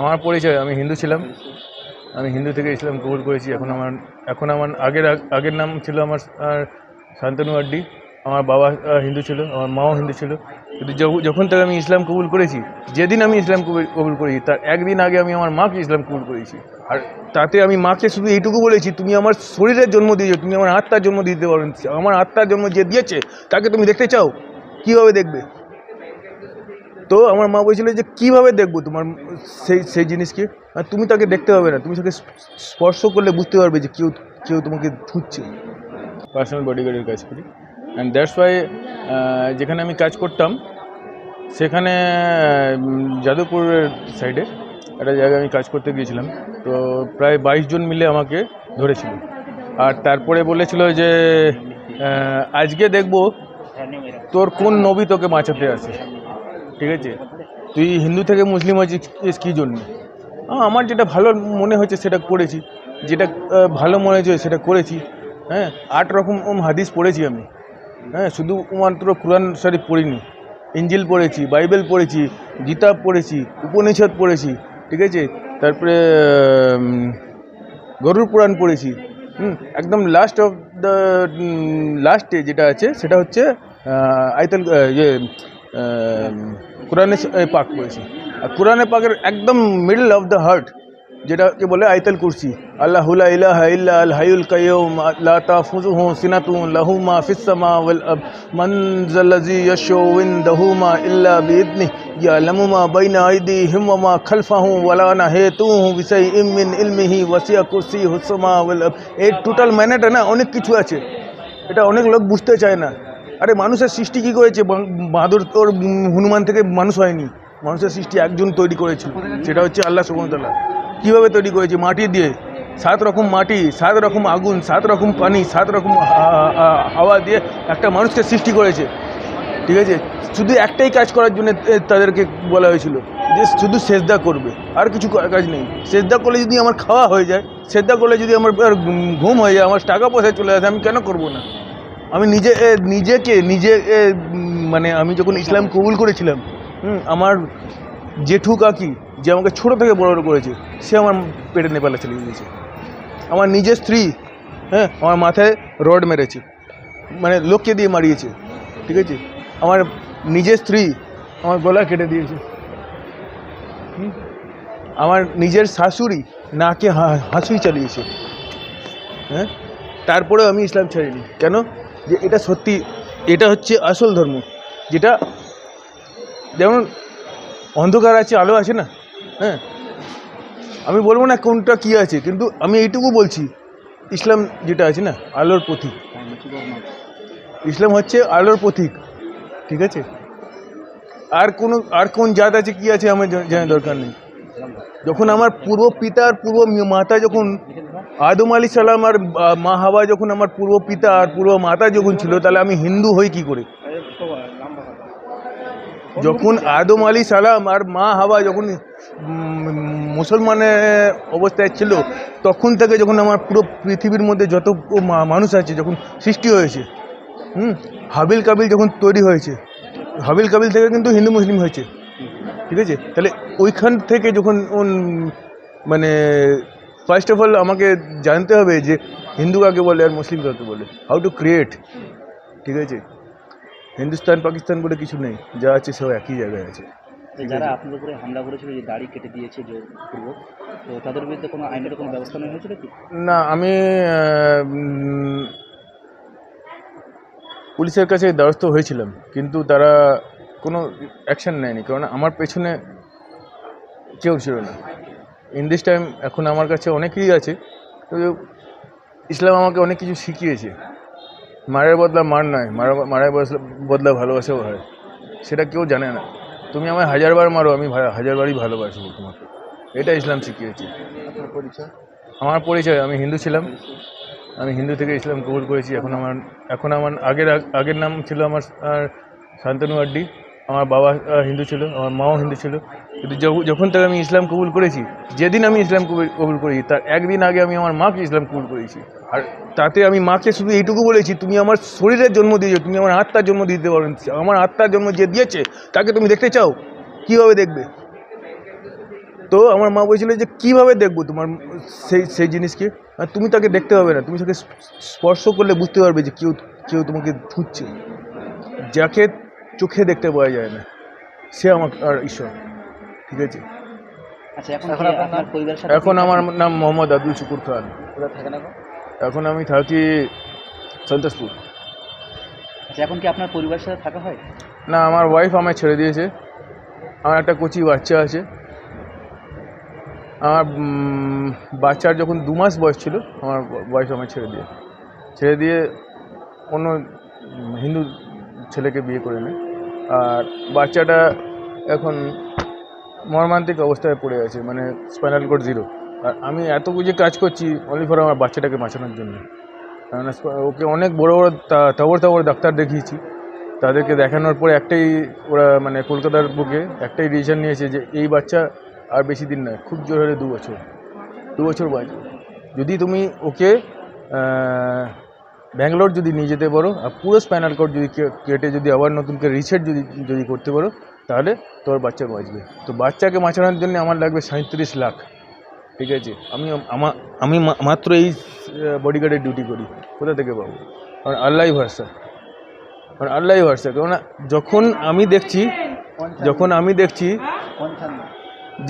আমার পরিচয়, আমি হিন্দু ছিলাম। আমি হিন্দু থেকে ইসলাম কবুল করেছি। এখন আমার এখন আমার আগের আগের নাম ছিল আমার শান্তনু আড্ডি। আমার বাবা হিন্দু ছিল, আমার মাও হিন্দু ছিল। কিন্তু যখন থেকে আমি ইসলাম কবুল করেছি, যেদিন আমি ইসলাম কবুল- কবুল করেছি, তার একদিন আগে আমি আমার মাকে ইসলাম কবুল করেছি। আর তাতে আমি মাকে শুধু এইটুকু বলেছি, তুমি আমার শরীরের জন্ম দিয়েছ, তুমি আমার আত্মার জন্ম দিতে পারো। আমার আত্মার জন্ম যে দিয়েছে, তাকে তুমি দেখতে চাও? কীভাবে দেখবে? তো আমার মা বলছিল যে, কীভাবে দেখব তোমার সেই সেই জিনিসকে আর তুমি তাকে দেখতে পাবে না, তুমি তাকে স্পর্শ করলে বুঝতে পারবে যে কেউ কেউ তোমাকে ছুটছে পার্সোনাল বডিগার্ডের কাজ করি। অ্যান্ড দ্যাটস ওয়াই যেখানে আমি কাজ করতাম, সেখানে যাদবপুরের সাইডে একটা জায়গায় আমি কাজ করতে গিয়েছিলাম। তো প্রায় বাইশ জন মিলে আমাকে ধরেছিল। আর তারপরে বলেছিল যে আজকে দেখব তোর কোন নবী তোকে বাঁচাতে আছে ঠিক আছে? তুই হিন্দু থেকে মুসলিম হয়েছিস কী জন্য? আমার যেটা ভালো মনে হয়েছে সেটা করেছি। যেটা ভালো মনে হয়েছে সেটা করেছি। হ্যাঁ আট রকম হাদিস পড়েছি আমি। হ্যাঁ শুধু মাত্র কোরআন শরীফ পড়িনি। ইঞ্জিল পড়েছি, বাইবেল পড়েছি, গীতা পড়েছি, উপনিষদ পড়েছি, ঠিক আছে? তারপরে গরুর পুরাণ পড়েছি। হুম, একদম লাস্ট অফ দ্য লাস্টে যেটা আছে, সেটা হচ্ছে আইতাল ইয়ে কোরআনে স- এ, পাক পড়েছি আর কোরআনে পাকের একদম মিডল অফ দ্য হার্ট যেটাকে বলে আইতাল কুরসি আল্লাহ লা ইলাহা ইল্লা আল হাইয়ুল কাইয়ুম লা তাফুযুহু সিনাতুন লাহু মা ফিস সামা ওয়াল আরদ মান যাল্লাযী ইয়াশউ ইনদাহু মা ইল্লা বিইذনিহি ইয়ালামু মা বাইনা আইদিহিম ওয়া মা খালফাহুম ওয়া লা নাহিতুহু বিশাইইম মিন ইলমিহি ওয়াসিয়া কুরসিয়ুহুস সামা ওয়াল আরদ। এই টোটাল মানেটা না অনেক কিছু আছে। এটা অনেক লোক বুঝতে চায় না। আরে মানুষের সৃষ্টি কী করেছে? বাঁদর তোর হনুমান থেকে মানুষ হয়নি। মানুষের সৃষ্টি একজন তৈরি করেছিল। সেটা হচ্ছে আল্লাহ সুবহানাহু কীভাবে তৈরি করেছে? মাটি দিয়ে। সাত রকম মাটি, সাত রকম আগুন, সাত রকম পানি, সাত রকম হাওয়া দিয়ে একটা মানুষকে সৃষ্টি করেছে। ঠিক আছে? শুধু একটাই কাজ করার জন্য তাদেরকে বলা হয়েছিল যে শুধু সেজদা করবে। আর কিছু কাজ নেই। সেজদা করলে যদি আমার খাওয়া হয়ে যায়, সেজদা করলে যদি আমার ঘুম হয়ে যায়, আমার টাকা পয়সা চলে আসে, আমি কেন করব না? আমি নিজে নিজেকে, নিজে মানে আমি যখন ইসলাম কবুল করেছিলাম আমার জেঠু কাকি যে আমাকে ছোট থেকে বড় করেছে, সে আমার পেটে নেপালে চলে গিয়েছে আমার নিজের স্ত্রী হ্যাঁ আমার মাথায় রড মেরেছে মানে লোককে দিয়ে মারিয়েছে, ঠিক আছে? আমার নিজের স্ত্রী আমার গলা কেটে দিয়েছে? আমার নিজের শাশুড়ি নাকে হাসুই চালিয়েছে। হ্যাঁ তারপরেও আমি ইসলাম ছাড়িনি। কেন? যে এটা সত্যি, এটা হচ্ছে আসল ধর্ম। যেটা যেমন অন্ধকার আছে, আলো আছে না? হ্যাঁ? আমি বলব না কোনটা কী আছে, কিন্তু আমি এইটুকু বলছি, ইসলাম যেটা আছে না, আলোর প্রতীক। ইসলাম হচ্ছে আলোর প্রতীক, ঠিক আছে? আর কোনো, আর কোন জাত আছে, কি আছে, আমার জানার দরকার নেই। যখন আমার পূর্ব পিতা আর পূর্ব মাতা যখন আদম আলী সালাম আর মা হাওয়া যখন আমার পূর্ব পিতা আর পূর্ব মাতা যখন ছিল, তাহলে আমি হিন্দু হই কি করে? যখন আদম আলী সালাম আর মা হাওয়া যখন মুসলমানের অবস্থায় ছিল, তখন থেকে যখন আমার পুরো পৃথিবীর মধ্যে যত মানুষ আছে যখন সৃষ্টি হয়েছে, হুম, হাবিল কাবিল যখন তৈরি হয়েছে, হাবিল কাবিল থেকে কিন্তু হিন্দু মুসলিম হয়েছে, ঠিক আছে? তাহলে ওইখান থেকে যখন মানে ফার্স্ট অফ অল আমাকে জানতে হবে যে হিন্দু কাকে বলে আর মুসলিম কাকে বলে। হাউ টু ক্রিয়েট ঠিক আছে? হিন্দুস্তান পাকিস্তান বলে কিছু নেই। যা আছে সব একই জায়গায় আছে। যারা আপনাদের উপরে হামলা করেছিল যে দাড়ি কেটে দিয়েছে যে তো তাদের বিরুদ্ধে কোনো আইনের কোনো ব্যবস্থা নেওয়া হয়েছিল কি না আমি পুলিশের কাছে দ্বারস্থ হয়েছিলাম কিন্তু তারা কোনো অ্যাকশন নেয়নি কারণ আমার পেছনে কেউ ছিল না। ইন দিস টাইম এখন আমার কাছে অনেকেই আছে ইসলাম আমাকে অনেক কিছু শিখিয়েছে। মারের বদলা মার নয় মারা মারের বদলা- ভালোবাসাও হয়। সেটা কেউ জানে না। তুমি আমায় হাজারবার মারো আমি হাজারবারই ভালোবাসবো তোমাকে। এটা ইসলাম শিখিয়েছে। পরিচয়? আমার পরিচয় আমি হিন্দু ছিলাম। আমি হিন্দু থেকে ইসলাম কবুল করেছি। এখন আমার এখন আমার আগের আগের নাম ছিল আমার শান্তনু আড্ডি। আমার বাবা হিন্দু ছিল আমার মাও হিন্দু ছিল। কিন্তু যখ- যখন থেকে আমি ইসলাম কবুল করেছি, যেদিন আমি ইসলাম কবুল- করেছি, তার একদিন আগে আমি আমার মাকে ইসলাম কবুল করেছি। আর তাতে আমি মাকে শুধু এইটুকু বলেছি, তুমি আমার শরীরের জন্ম দিয়েছ, তুমি আমার আত্মার জন্ম দিতে পারো। আমার আত্মার জন্ম যে দিয়েছে, তাকে তুমি দেখতে চাও? কীভাবে দেখবে? তো আমার মা বলছিল যে, কীভাবে দেখব তোমার সেই সেই জিনিসকে? আর তুমি তাকে দেখতে পাবে না। তুমি তাকে স্পর্শ করলে বুঝতে পারবে যে কেউ কেউ তোমাকে ছুঁচ্ছে যাকে চোখে দেখতে পাওয়া যায় না, সে আমার আর ঈশ্বর। ঠিক আছে? আচ্ছা এখন আপনার পরিবারের এখন আমার নাম মোহাম্মদ আব্দুল শুকুর খান। কোথায় থাকেন এখন? এখন আমি থাকি সন্তোষপুর। আচ্ছা এখন কি আপনার পরিবারের সাথে থাকা হয়? না আমার ওয়াইফ আমায় ছেড়ে দিয়েছে। আমার একটা কচি বাচ্চা আছে। আমার বাচ্চার যখন দু মাস বয়স ছিল আমার ওয়াইফ আমায় ছেড়ে দিয়ে। ছেড়ে দিয়ে অন্য হিন্দু ছেলেকে বিয়ে করে নেয়। আর বাচ্চাটা এখন মর্মান্তিক অবস্থায় পড়ে আছে মানে স্পাইনাল কোড জিরো আর আমি এত বুঝে কাজ করছি অনলি ফর আমার বাচ্চাটাকে বাঁচানোর জন্য। কেননা ওকে অনেক বড় বড় তা- তাবড় তাবড় ডাক্তার দেখিয়েছি। তাদেরকে দেখানোর পরে একটাই ওরা মানে কলকাতার বুকে একটাই ডিসিশন নিয়েছে যে এই বাচ্চা আর বেশি দিন নয়, খুব জোর হলে দু বছর দু বছর বাঁচবে যদি তুমি ওকে ব্যাঙ্গালোর যদি নিয়ে যেতে পারো, আর পুরো স্পাইনাল কোড যদি কেটে যদি আবার নতুন করে রিসেট যদি যদি করতে পারো তাহলে তোর বাচ্চা বাঁচবে। তো বাচ্চাকে বাঁচানোর জন্য আমার লাগবে সাঁত্রিশ লাখ। ঠিক আছে? আমি আমার আমি মাত্র এই বডিগার্ডের ডিউটি করি। কোথা থেকে পাবো? কারণ আল্লাহই ভরসা। কারণ আল্লাহই ভরসা। কেননা যখন আমি দেখছি যখন আমি দেখছি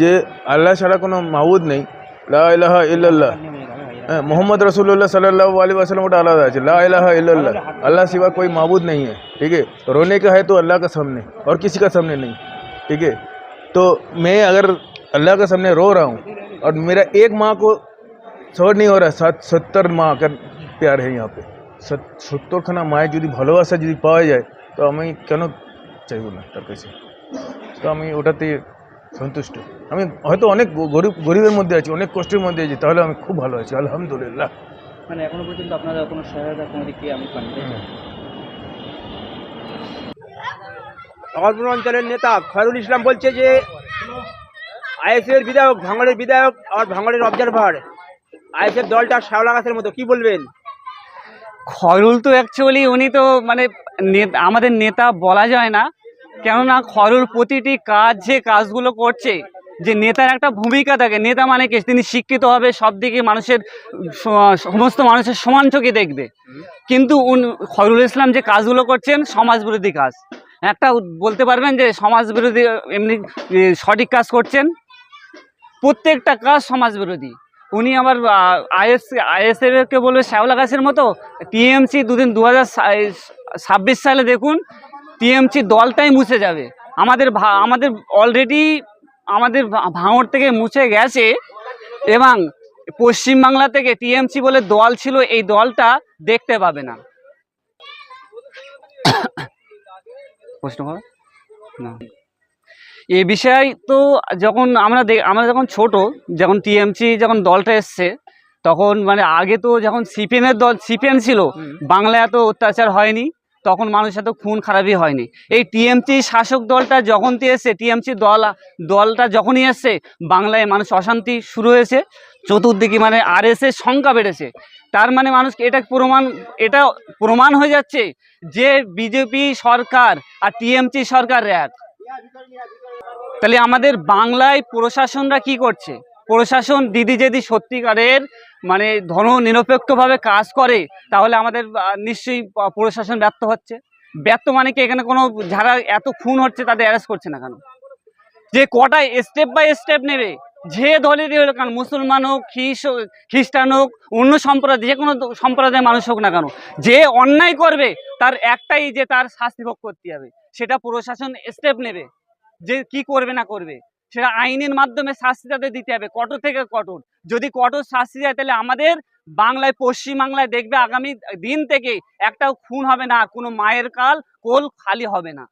যে আল্লাহ ছাড়া কোনো মাহুদ নেই লা ইলাহা ইল্লাল্লাহ। मोहम्मद रसूलुल्लाह सल्लल्लाहु अलैहि वसल्लम ওটা আলাদা আছে ला इलाहा इल्लल्लाह अल्लाह सिवा कोई माबूद नहीं है ठीक है रोने का है तो अल्लाह का सामने और किसी का सामने नहीं ठीक है तो मैं अगर अल्लाह के सामने रो रहा हूँ और मेरा एक माँ को সহজ नहीं हो रहा সাত সত্তর মা का प्यार है यहाँ पे সত- সত্তরখানা মায়ের যদি ভালোবাসা যদি পাওয়া যায় তো আমি কেন চাইবো না তার কাছে তো আমি ওটাতে সন্তুষ্ট। আমি হয়তো অনেক গরিব গরিবের মধ্যে আছি অনেক কষ্টের মধ্যে আছি তাহলে আমি খুব ভালো আছি আলহামদুলিল্লাহ। মানে এখনও পর্যন্ত আপনারা কোনো সহায়তা কোনো দিক আমি পাইনি নগরপুর অঞ্চলের নেতা খয়রুল ইসলাম বলছে যে আইএসএফের বিধায়ক ভাঙড়ের বিধায়ক আর ভাঙড়ের অবজারভার আইএসএফ দলটা শ্যাওলা গাছের মতো কি বলবেন? খয়রুল তো অ্যাকচুয়ালি উনি তো মানে আমাদের নেতা বলা যায় না কেননা খয়রুল প্রতিটি কাজ যে কাজগুলো করছে, যে নেতার একটা ভূমিকা থাকে, নেতা মানে কি? তিনি শিক্ষিত হবে সব দিকে মানুষের সমস্ত মানুষের সমান চোখে দেখবে। কিন্তু উন- খয়রুল ইসলাম যে কাজগুলো করছেন সমাজ বিরোধী কাজ। একটা বলতে পারবেন যে সমাজ বিরোধী এমনি সঠিক কাজ করছেন। প্রত্যেকটা কাজ সমাজ বিরোধী উনি আবার আইএস আইএসএফকে বলবে, শ্যাওলা গাছের মতো? টিএমসি দুদিন দু হাজার ছাব্বিশ সালে দেখুন টিএমসি দলটাই মুছে যাবে। আমাদের ভা- আমাদের অলরেডি আমাদের ভা- ভাঙড় থেকে মুছে গেছে এবং পশ্চিমবাংলা থেকে টিএমসি বলে দল ছিল এই দলটা দেখতে পাবে না। প্রশ্ন করো? না। এই বিষয় তো যখন আমরা আমরা যখন ছোট যখন টিএমসি যখন দলটা এসছে তখন মানে আগে তো যখন সিপিএনের দল সিপিএন ছিল বাংলায় এত অত্যাচার হয়নি। তখন মানুষ এত খুন খারাপই হয়নি। এই টিএমসি শাসক দলটা যখন এসছে, টিএমসি দল, দলটা যখনই এসছে, বাংলায় মানুষ অশান্তি শুরু হয়েছে। চতুর্দিকে মানে আর এস সংখ্যা বেড়েছে। তার মানে মানুষ এটা প্রমাণ এটা প্রমাণ হয়ে যাচ্ছে যে বিজেপি সরকার আর টিএমসি সরকার এক তাহলে আমাদের বাংলায় প্রশাসনরা কি করছে? প্রশাসন, দিদি যদি সত্যিকারের মানে ধর্ম নিরপেক্ষভাবে কাজ করে, তাহলে আমাদের নিশ্চয়ই প্রশাসন ব্যর্থ হচ্ছে। ব্যর্থ মানে কি এখানে কোনো যারা এত খুন হচ্ছে তাদের অ্যারেস্ট করছে না কেন? যে কটায় স্টেপ বাই স্টেপ নেবে, যে দলেরই হোক কেন? মুসলমান হোক, খ্রিস খ্রিস্টান হোক, অন্য সম্প্রদায়, যে কোনো সম্প্রদায়ের মানুষ হোক না কেন, যে অন্যায় করবে, তার একটাই যে তার শাস্তি ভোগ করতে হবে, সেটা প্রশাসন স্টেপ নেবে, যে কি করবে না করবে। সেটা আইনের মাধ্যমে শাস্তি তাদের দিতে হবে, কঠোর থেকে কঠোর। যদি কঠোর শাস্তি দেয়, তাহলে আমাদের বাংলায়, পশ্চিমবাংলায় দেখবে আগামী দিন থেকে একটাও খুন হবে না, কোনো মায়ের কাল কোল খালি হবে না।